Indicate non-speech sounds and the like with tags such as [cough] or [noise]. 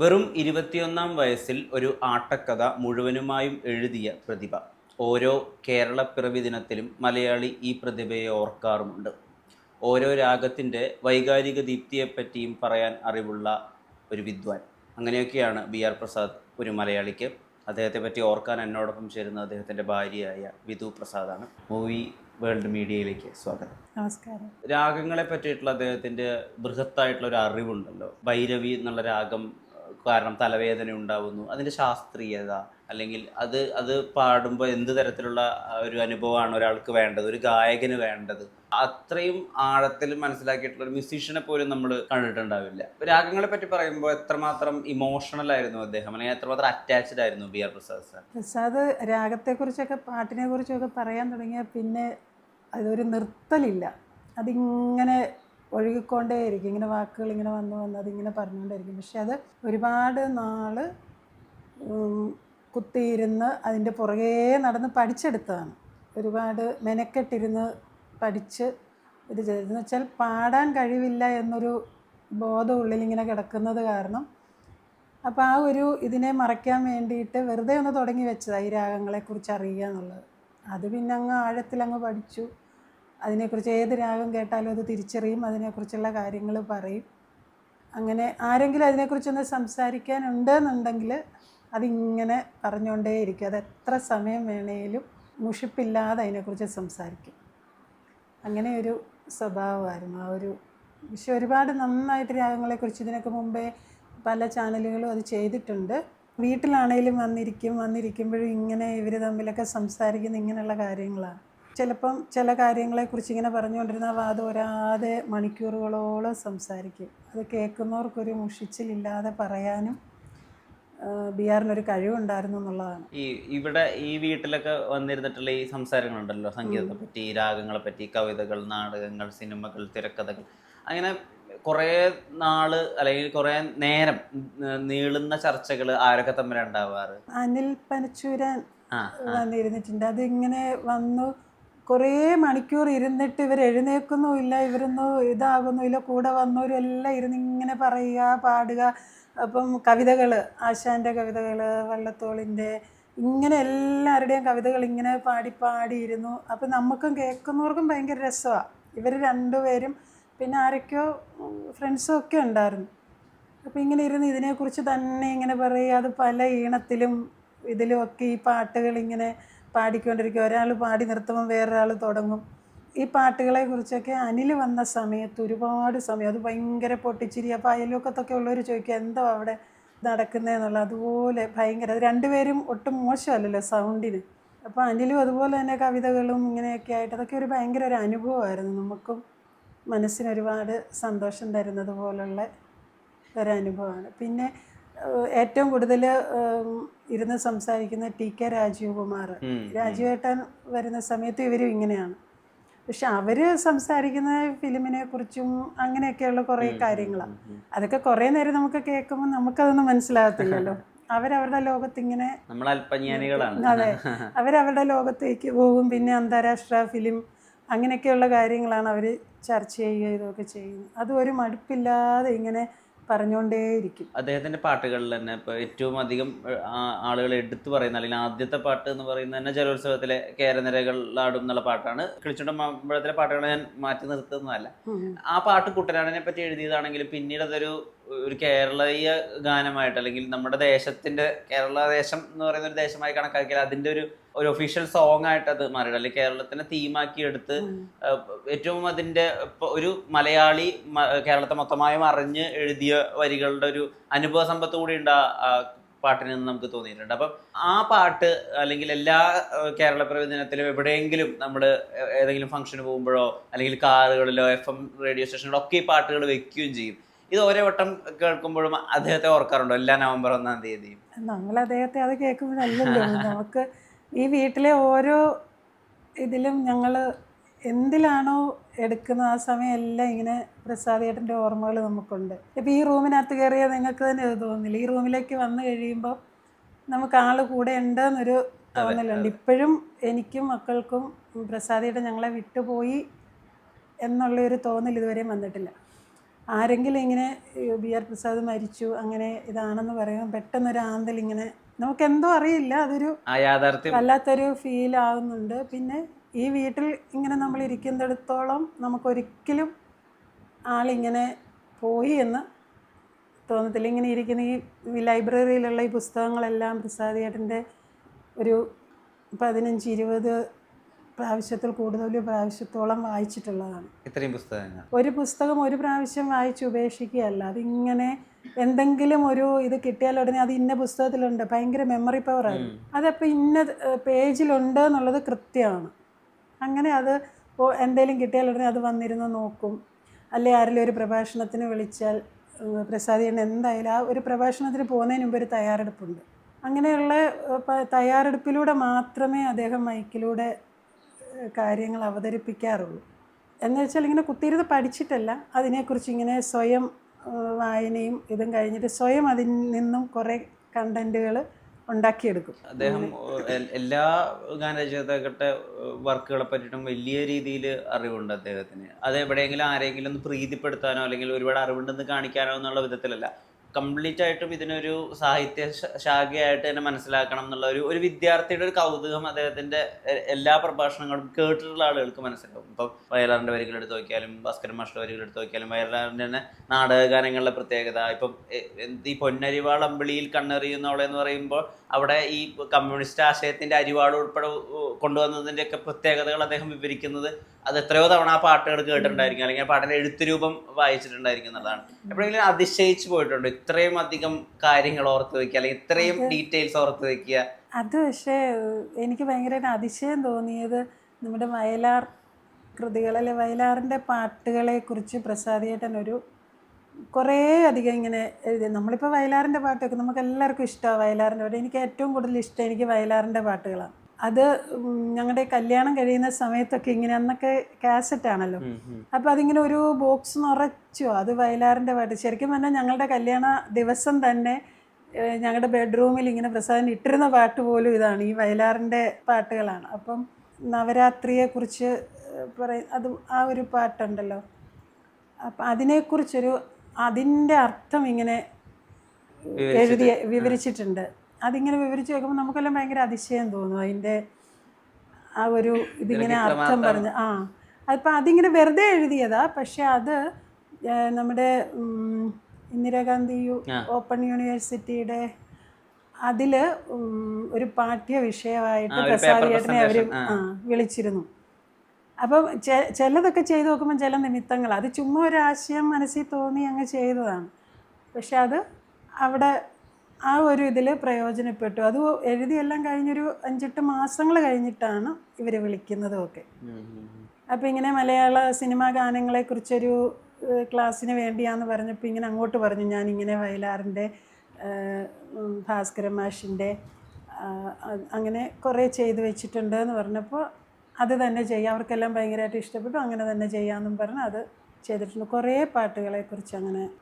വെറും ഇരുപത്തിയൊന്നാം വയസ്സിൽ ഒരു ആട്ടക്കഥ മുഴുവനുമായും എഴുതിയ പ്രതിഭ. ഓരോ കേരള പിറവി ദിനത്തിലും മലയാളി ഈ പ്രതിഭയെ ഓർക്കാറുമുണ്ട്. ഓരോ രാഗത്തിന്റെ വൈകാരിക ദീപ്തിയെപ്പറ്റിയും പറയാൻ അറിവുള്ള ഒരു വിദ്വാൻ. അങ്ങനെയൊക്കെയാണ് ബി ആർ പ്രസാദ് ഒരു മലയാളിക്ക് അദ്ദേഹത്തെ പറ്റി ഓർക്കാൻ എന്നോടൊപ്പം ചേരുന്ന അദ്ദേഹത്തിന്റെ ഭാര്യയായ വിധു പ്രസാദാണ്. മൂവി വേൾഡ് മീഡിയയിലേക്ക് സ്വാഗതം. നമസ്കാരം. രാഗങ്ങളെ പറ്റിയിട്ടുള്ള അദ്ദേഹത്തിന്റെ ബൃഹത്തായിട്ടുള്ള ഒരു അറിവുണ്ടല്ലോ. ഭൈരവി എന്നുള്ള രാഗം കാരണം തലവേദന ഉണ്ടാവുന്നു. അതിന്റെ ശാസ്ത്രീയത അല്ലെങ്കിൽ അത് അത് പാടുമ്പോൾ എന്ത് തരത്തിലുള്ള ഒരു അനുഭവമാണ് ഒരാൾക്ക് വേണ്ടത്? ഒരു ഗായകന് വേണ്ടത്? അത്രയും ആഴത്തിൽ മനസ്സിലാക്കിയിട്ടുള്ള ഒരു മ്യൂസീഷ്യനെ പോലും നമ്മൾ കണ്ടിട്ടുണ്ടാവില്ല. രാഗങ്ങളെ പറ്റി പറയുമ്പോൾ എത്രമാത്രം ഇമോഷണൽ ആയിരുന്നു അദ്ദേഹം? അല്ലെങ്കിൽ എത്രമാത്രം അറ്റാച്ച്ഡ് ആയിരുന്നു B R Prasad sir? Prasad രാഗത്തെക്കുറിച്ചൊക്കെ പാട്ടിനെ കുറിച്ചൊക്കെ പറയാൻ തുടങ്ങിയ പിന്നെ അതൊരു നിർത്തലില്ല. അതിങ്ങനെ ഒഴുകിക്കൊണ്ടേയിരിക്കും. ഇങ്ങനെ വാക്കുകൾ ഇങ്ങനെ വന്ന് വന്ന് അതിങ്ങനെ പറഞ്ഞുകൊണ്ടേയിരിക്കും. പക്ഷെ അത് ഒരുപാട് നാൾ കുത്തിയിരുന്ന് അതിന്റെ പുറകേ നടന്ന് പഠിച്ചെടുത്തതാണ്. ഒരുപാട് മെനക്കെട്ടിരുന്ന് പഠിച്ച് ഇത് ചെയ്തതെന്ന് വെച്ചാൽ പാടാൻ കഴിവില്ല എന്നൊരു ബോധം ഉള്ളിലിങ്ങനെ കിടക്കുന്നത് കാരണം അപ്പോൾ ആ ഒരു ഇതിനെ മറയ്ക്കാൻ വേണ്ടിയിട്ട് വെറുതെ ഒന്ന് തുടങ്ങി വെച്ചതാണ് ഈ രാഗങ്ങളെക്കുറിച്ച് അറിയുക എന്നുള്ളത്. അത് പിന്നെ അങ്ങ് ആഴത്തിലങ്ങ് പഠിച്ചു. അതിനെക്കുറിച്ച് ഏത് രാഗം കേട്ടാലും അത് തിരിച്ചറിയും അതിനെക്കുറിച്ചുള്ള കാര്യങ്ങൾ പറയും. അങ്ങനെ ആരെങ്കിലും അതിനെക്കുറിച്ചൊന്ന് സംസാരിക്കാനുണ്ട് എന്നുണ്ടെങ്കിൽ അതിങ്ങനെ പറഞ്ഞുകൊണ്ടേയിരിക്കും. അത് എത്ര സമയം വേണേലും മുഷിപ്പില്ലാതെ അതിനെക്കുറിച്ച് സംസാരിക്കും. അങ്ങനെ ഒരു സ്വഭാവമായിരുന്നു. ആ ഒരു പക്ഷെ ഒരുപാട് നന്നായിട്ട് രാഗങ്ങളെക്കുറിച്ച് ഇതിനൊക്കെ മുമ്പേ പല ചാനലുകളും അത് ചെയ്തിട്ടുണ്ട്. വീട്ടിലാണേലും വന്നിരിക്കും വന്നിരിക്കുമ്പോഴും ഇങ്ങനെ ഇവർ തമ്മിലൊക്കെ സംസാരിക്കുന്ന ഇങ്ങനെയുള്ള കാര്യങ്ങളാണ്. ചിലപ്പം ചില കാര്യങ്ങളെക്കുറിച്ച് ഇങ്ങനെ പറഞ്ഞുകൊണ്ടിരുന്ന വാദം ഒരാതെ മണിക്കൂറുകളോളം സംസാരിക്കും. അത് കേൾക്കുന്നവർക്കൊരു മുഷിച്ചിലില്ലാതെ പറയാനും ബി ആറിനൊരു കഴിവുണ്ടായിരുന്നു എന്നുള്ളതാണ്. ഈ ഇവിടെ ഈ വീട്ടിലൊക്കെ വന്നിരുന്നിട്ടുള്ള ഈ സംസാരങ്ങളുണ്ടല്ലോ സംഗീതത്തെ പറ്റി രാഗങ്ങളെ പറ്റി കവിതകൾ നാടകങ്ങൾ സിനിമകൾ തിരക്കഥകൾ. അങ്ങനെ കുറേ നാൾ അല്ലെങ്കിൽ കുറേ നേരം നീളുന്ന ചർച്ചകൾ ആരൊക്കെ തമ്മിലുണ്ടാവാറ് അനിൽ പനച്ചൂരാൻ വന്നിരുന്നിട്ടുണ്ട്. അതിങ്ങനെ വന്നു കുറേ മണിക്കൂർ ഇരുന്നിട്ട് ഇവർ എഴുന്നേൽക്കുന്നുമില്ല ഇവരൊന്നും ഇതാകുന്നുമില്ല കൂടെ വന്നവരും എല്ലാം ഇരുന്ന് ഇങ്ങനെ പറയുക പാടുക. അപ്പം കവിതകൾ ആശാന്റെ കവിതകൾ വള്ളത്തോളിന്റെ ഇങ്ങനെ എല്ലാവരുടെയും കവിതകൾ ഇങ്ങനെ പാടി പാടിയിരുന്നു അപ്പം നമുക്കും കേൾക്കുന്നവർക്കും ഭയങ്കര രസമാണ് ഇവർ രണ്ടുപേരും പിന്നെ ആരൊക്കെയോ ഫ്രണ്ട്സും ഒക്കെ ഉണ്ടായിരുന്നു. അപ്പോൾ ഇങ്ങനെ ഇരുന്ന് ഇതിനെക്കുറിച്ച് തന്നെ ഇങ്ങനെ പറയുക അത് പല ഈണത്തിലും ഇതിലും ഒക്കെ ഈ പാട്ടുകൾ ഇങ്ങനെ പാടിക്കൊണ്ടിരിക്കും. ഒരാൾ പാടി നിർത്തുമ്പോൾ വേറൊരാൾ തുടങ്ങും. ഈ പാട്ടുകളെ കുറിച്ചൊക്കെ അനിൽ വന്ന സമയത്ത് ഒരുപാട് സമയം അത് ഭയങ്കര പൊട്ടിച്ചിരി അപ്പോൾ അയൽവക്കത്തൊക്കെ ഉള്ളവർ ചോദിക്കുക എന്തോ അവിടെ നടക്കുന്നതെന്നുള്ള അതുപോലെ ഭയങ്കര രണ്ടുപേരും ഒട്ടും മോശമല്ലല്ലോ സൗണ്ടിന്. അപ്പോൾ അനിലും അതുപോലെ തന്നെ കവിതകളും ഇങ്ങനെയൊക്കെ ആയിട്ട് അതൊക്കെ ഒരു ഭയങ്കര ഒരു അനുഭവമായിരുന്നു. നമുക്കും മനസ്സിന് ഒരുപാട് സന്തോഷം തരുന്നത് പോലുള്ള ഒരനുഭവമാണ് പിന്നെ ഏറ്റവും കൂടുതൽ ഇരുന്ന് സംസാരിക്കുന്ന ടി കെ രാജീവ് കുമാർ രാജീവേട്ടൻ വരുന്ന സമയത്ത് ഇവരും ഇങ്ങനെയാണ്. പക്ഷെ അവർ സംസാരിക്കുന്ന ഫിലിമിനെ കുറിച്ചും അങ്ങനെയൊക്കെയുള്ള കുറേ കാര്യങ്ങളാണ് അതൊക്കെ കുറേ നേരം നമുക്ക് കേൾക്കുമ്പോൾ നമുക്കതൊന്നും മനസ്സിലാകത്തില്ലല്ലോ. [laughs] അവരവരുടെ ലോകത്ത് ഇങ്ങനെ അതെ അവരവരുടെ ലോകത്തേക്ക് പോകും. പിന്നെ അന്താരാഷ്ട്ര ഫിലിം അങ്ങനെയൊക്കെയുള്ള കാര്യങ്ങളാണ് അവർ ചർച്ച ചെയ്യുക ഇതൊക്കെ ചെയ്യുന്നത്. അത് ഒരു മടുപ്പില്ലാതെ ഇങ്ങനെ പറഞ്ഞുകൊണ്ടേയിരിക്കും അദ്ദേഹത്തിന്റെ പാട്ടുകളിൽ തന്നെ ഇപ്പൊ ഏറ്റവും അധികം ആളുകൾ എടുത്തു പറയുന്ന അല്ലെങ്കിൽ ആദ്യത്തെ പാട്ട് എന്ന് പറയുന്നത് തന്നെ ജലോത്സവത്തിലെ കേരനിരകളാടും എന്നുള്ള പാട്ടാണ്. കിളിച്ചുണ്ട മാമ്പഴത്തിലെ പാട്ടുകൾ ഞാൻ മാറ്റി നിർത്തുന്നതല്ല. ആ പാട്ട് കുട്ടനാടിനെ പറ്റി എഴുതിയതാണെങ്കിലും പിന്നീട് അതൊരു ഒരു കേരളീയ ഗാനമായിട്ട് അല്ലെങ്കിൽ നമ്മുടെ ദേശത്തിന്റെ കേരള ദേശം എന്ന് പറയുന്ന ഒരു ദേശമായി കണക്കാക്കിയാൽ അതിന്റെ ഒരു ഒരു ഒഫീഷ്യൽ സോങ് ആയിട്ട് അത് മാറിയത് അല്ലെങ്കിൽ കേരളത്തിനെ തീമാക്കി എടുത്ത് ഏറ്റവും അതിന്റെ ഒരു മലയാളി കേരളത്തെ മൊത്തമായും അറിഞ്ഞ് എഴുതിയ വരികളുടെ ഒരു അനുഭവ സമ്പത്ത് കൂടി ഉണ്ട് ആ- പാട്ടിൽ നിന്ന് നമുക്ക് തോന്നിയിട്ടുണ്ട്. അപ്പം ആ പാട്ട് അല്ലെങ്കിൽ എല്ലാ കേരള പ്രവചനത്തിലും എവിടെയെങ്കിലും നമ്മൾ ഏതെങ്കിലും ഫംഗ്ഷന് പോകുമ്പോഴോ അല്ലെങ്കിൽ കാറുകളിലോ എഫ് എം റേഡിയോ സ്റ്റേഷനിലോ ഒക്കെ ഈ പാട്ടുകൾ വെക്കുകയും ചെയ്യും. ഇത് ഓരോ വട്ടം കേൾക്കുമ്പോഴും അദ്ദേഹത്തെ ഓർക്കാറുണ്ടോ? എല്ലാ നവംബർ ഒന്നാം തീയതിയും. നമ്മൾ അദ്ദേഹത്തെ അത് കേൾക്കുമ്പോഴല്ലല്ലോ. നമുക്ക് ഈ വീട്ടിലെ ഓരോ ഇതിലും ഞങ്ങൾ എന്തിലാണോ എടുക്കുന്ന ആ സമയം എല്ലാം ഇങ്ങനെ പ്രസാദേട്ടന്റെ ഓർമ്മകൾ നമുക്കുണ്ട്. ഇപ്പം ഈ റൂമിനകത്ത് കയറിയാൽ നിങ്ങൾക്ക് തന്നെ ഇത് തോന്നില്ല ഈ റൂമിലേക്ക് വന്നു കഴിയുമ്പോൾ നമുക്ക് ആൾ കൂടെ ഉണ്ടെന്നൊരു തോന്നലുണ്ട്. ഇപ്പോഴും എനിക്കും മക്കൾക്കും പ്രസാദേട്ടൻ ഞങ്ങളെ വിട്ടുപോയി എന്നുള്ളൊരു തോന്നൽ ഇതുവരെയും വന്നിട്ടില്ല. ആരെങ്കിലും ഇങ്ങനെ ബി ആർ പ്രസാദ് മരിച്ചു അങ്ങനെ ഇതാണെന്ന് പറയുമ്പോൾ പെട്ടെന്നൊരു ആന്തൽ ഇങ്ങനെ നമുക്ക് എന്തോ അറിയില്ല അതൊരു വല്ലാത്തൊരു ഫീൽ ആവുന്നുണ്ട്. പിന്നെ ഈ വീട്ടിൽ ഇങ്ങനെ നമ്മൾ ഇരിക്കുന്നിടത്തോളം നമുക്കൊരിക്കലും ആളിങ്ങനെ പോയി എന്ന് തോന്നത്തില്ല. ഇങ്ങനെ ഇരിക്കുന്ന ഈ ലൈബ്രറിയിലുള്ള ഈ പുസ്തകങ്ങളെല്ലാം പ്രസാദ് ചേട്ടന്റെ ഒരു പതിനഞ്ച് ഇരുപത് പ്രാവശ്യത്തിൽ കൂടുതൽ പ്രാവശ്യത്തോളം വായിച്ചിട്ടുള്ളതാണ്. ഇത്രയും പുസ്തകങ്ങൾ. ഒരു പുസ്തകം ഒരു പ്രാവശ്യം വായിച്ച് ഉപേക്ഷിക്കുകയല്ല. അതിങ്ങനെ എന്തെങ്കിലും ഒരു ഇത് കിട്ടിയാൽ ഉടനെ അത് ഇന്ന പുസ്തകത്തിലുണ്ട്. ഭയങ്കര മെമ്മറി പവറാണ് അതപ്പോൾ ഇന്ന പേജിലുണ്ട് എന്നുള്ളത് കൃത്യമാണ്. അങ്ങനെ അത് എന്തെങ്കിലും കിട്ടിയാൽ ഉടനെ അത് വന്നിരുന്ന് നോക്കും. അല്ലെ ആരെങ്കിലും ഒരു പ്രഭാഷണത്തിന് വിളിച്ചാൽ പ്രസാദി പ്രസാദ് എന്തായാലും ആ ഒരു പ്രഭാഷണത്തിന് പോകുന്നതിന് മുമ്പ് ഒരു തയ്യാറെടുപ്പുണ്ട്. അങ്ങനെയുള്ള തയ്യാറെടുപ്പിലൂടെ മാത്രമേ അദ്ദേഹം മൈക്കിലൂടെ കാര്യങ്ങൾ അവതരിപ്പിക്കാറുള്ളൂ. എന്ന് വെച്ചാൽ ഇങ്ങനെ കുത്തിയിരുന്ന് പഠിച്ചിട്ടല്ല അതിനെക്കുറിച്ച് ഇങ്ങനെ സ്വയം വായനയും ഇതും കഴിഞ്ഞിട്ട് സ്വയം അതിൽ നിന്നും കുറേ കണ്ടന്റുകൾ ഉണ്ടാക്കിയെടുക്കും. അദ്ദേഹം എല്ലാ ഗാനരചയിതാക്കളുടെ വർക്കുകളെ പറ്റിയിട്ടും വലിയ രീതിയിൽ അറിവുണ്ട് അദ്ദേഹത്തിന്. അത് എവിടെയെങ്കിലും ആരെങ്കിലും ഒന്ന് പ്രീതിപ്പെടുത്താനോ അല്ലെങ്കിൽ ഒരുപാട് അറിവുണ്ടെന്ന് കാണിക്കാനോ എന്നുള്ള വിധത്തിലല്ല. കംപ്ലീറ്റ് ആയിട്ടും ഇതിനൊരു സാഹിത്യ ശാഖയായിട്ട് തന്നെ മനസ്സിലാക്കണം എന്നുള്ള ഒരു ഒരു വിദ്യാർത്ഥിയുടെ ഒരു കൗതുകം അദ്ദേഹത്തിന്റെ എല്ലാ പ്രഭാഷണങ്ങളും കേട്ടിട്ടുള്ള ആളുകൾക്ക് മനസ്സിലാവും. ഇപ്പം വയലാറിന്റെ വരികൾ എടുത്ത് നോക്കിയാലും ഭാസ്കരൻ മാഷ്ട വരികൾ എടുത്ത് നോക്കിയാലും വയലാറിന്റെ തന്നെ നാടകഗാനങ്ങളുടെ പ്രത്യേകത. ഇപ്പം ഈ പൊന്നരിവാൾ അമ്പിളിയിൽ കണ്ണെറിയുന്നവളെ എന്ന് പറയുമ്പോൾ അവിടെ ഈ കമ്മ്യൂണിസ്റ്റ് ആശയത്തിന്റെ അരിവാൾ ഉൾപ്പെടെ കൊണ്ടുവന്നതിന്റെ ഒക്കെ പ്രത്യേകതകൾ അദ്ദേഹം വിവരിക്കുന്നത് അത് എത്രയോ തവണ ആ പാട്ടുകൾ കേട്ടിട്ടുണ്ടായിരിക്കും. അല്ലെങ്കിൽ ആ പാട്ടിന്റെ എഴുത്തുരൂപം വായിച്ചിട്ടുണ്ടായിരിക്കും എന്നുള്ളതാണ്. എപ്പോഴെങ്കിലും അതിശയിച്ചു പോയിട്ടുണ്ട്? ഇത്രയും അധികം കാര്യങ്ങൾ ഓർത്ത് വെക്കുക അല്ലെങ്കിൽ ഇത്രയും ഡീറ്റെയിൽസ് ഓർത്ത് വെക്കുക. അത് പക്ഷേ എനിക്ക് ഭയങ്കര അതിശയം തോന്നിയത് നമ്മുടെ വയലാർ കൃതികളിലെ വയലാറിന്റെ പാട്ടുകളെ കുറിച്ച് പ്രസാദിയേട്ടൻ ഒരു കുറേ അധികം ഇങ്ങനെ എഴുതി. നമ്മളിപ്പോൾ വയലാറിന്റെ പാട്ടൊക്കെ നമുക്ക് എല്ലാവർക്കും ഇഷ്ടമാണ് വയലാറിന്റെ പാട്ട്. എനിക്ക് ഏറ്റവും കൂടുതൽ ഇഷ്ടം എനിക്ക് വയലാറിന്റെ പാട്ടുകളാണ്. അത് ഞങ്ങളുടെ കല്യാണം കഴിയുന്ന സമയത്തൊക്കെ ഇങ്ങനെ അന്നൊക്കെ കാസറ്റ് ആണല്ലോ. അപ്പോൾ അതിങ്ങനെ ഒരു ബോക്സ് നിറച്ചു. അത് വയലാറിന്റെ പാട്ട്. ശരിക്കും പറഞ്ഞാൽ ഞങ്ങളുടെ കല്യാണ ദിവസം തന്നെ ഞങ്ങളുടെ ബെഡ്റൂമിൽ ഇങ്ങനെ പ്രസാദൻ ഇട്ടിരുന്ന പാട്ട് പോലും ഇതാണ് ഈ വയലാറിന്റെ പാട്ടുകളാണ്. അപ്പം നവരാത്രിയെക്കുറിച്ച് പറയ അത് ആ ഒരു പാട്ടുണ്ടല്ലോ. അപ്പം അതിനെക്കുറിച്ചൊരു അതിന്റെ അർത്ഥം ഇങ്ങനെ എഴുതി വിവരിച്ചിട്ടുണ്ട്. അതിങ്ങനെ വിവരിച്ച് വെക്കുമ്പോൾ നമുക്കെല്ലാം ഭയങ്കര അതിശയം തോന്നും. അതിന്റെ ആ ഒരു ഇതിങ്ങനെ അർത്ഥം പറഞ്ഞ്. ആ അതിപ്പോൾ അതിങ്ങനെ വെറുതെ എഴുതിയതാ. പക്ഷെ അത് നമ്മുടെ ഇന്ദിരാഗാന്ധി യു ഓപ്പൺ യൂണിവേഴ്സിറ്റിയുടെ അതിൽ ഒരു പാഠ്യ വിഷയമായിട്ട് പ്രസാദിയേട്ടനെ അവർ വിളിച്ചിരുന്നു. അപ്പം ചെ- ചിലതൊക്കെ ചെയ്തു നോക്കുമ്പോൾ ചില നിമിത്തങ്ങൾ അത് ചുമ്മാ ഒരു ആശയം മനസ്സിൽ തോന്നി അങ്ങ് ചെയ്തതാണ്. പക്ഷെ അത് അവിടെ ആ ഒരു ഇതിൽ പ്രയോജനപ്പെട്ടു. അത് എഴുതിയെല്ലാം കഴിഞ്ഞൊരു അഞ്ചെട്ട് മാസങ്ങൾ കഴിഞ്ഞിട്ടാണ് ഇവർ വിളിക്കുന്നതും ഒക്കെ അപ്പോൾ ഇങ്ങനെ മലയാള സിനിമാ ഗാനങ്ങളെക്കുറിച്ചൊരു ക്ലാസ്സിന് വേണ്ടിയാന്ന് പറഞ്ഞപ്പോൾ ഇങ്ങനെ അങ്ങോട്ട് പറഞ്ഞു. ഞാൻ ഇങ്ങനെ വയലാറിന്റെ ഭാസ്കര മാഷിന്റെ അങ്ങനെ കുറേ ചെയ്തു വെച്ചിട്ടുണ്ട് എന്ന് പറഞ്ഞപ്പോൾ അത് തന്നെ ചെയ്യാം. അവർക്കെല്ലാം ഭയങ്കരമായിട്ട് ഇഷ്ടപ്പെട്ടു. അങ്ങനെ തന്നെ ചെയ്യാമെന്നും പറഞ്ഞ് അത് ചെയ്തിട്ടുണ്ട്. കുറേ പാട്ടുകളെക്കുറിച്ച് അങ്ങനെ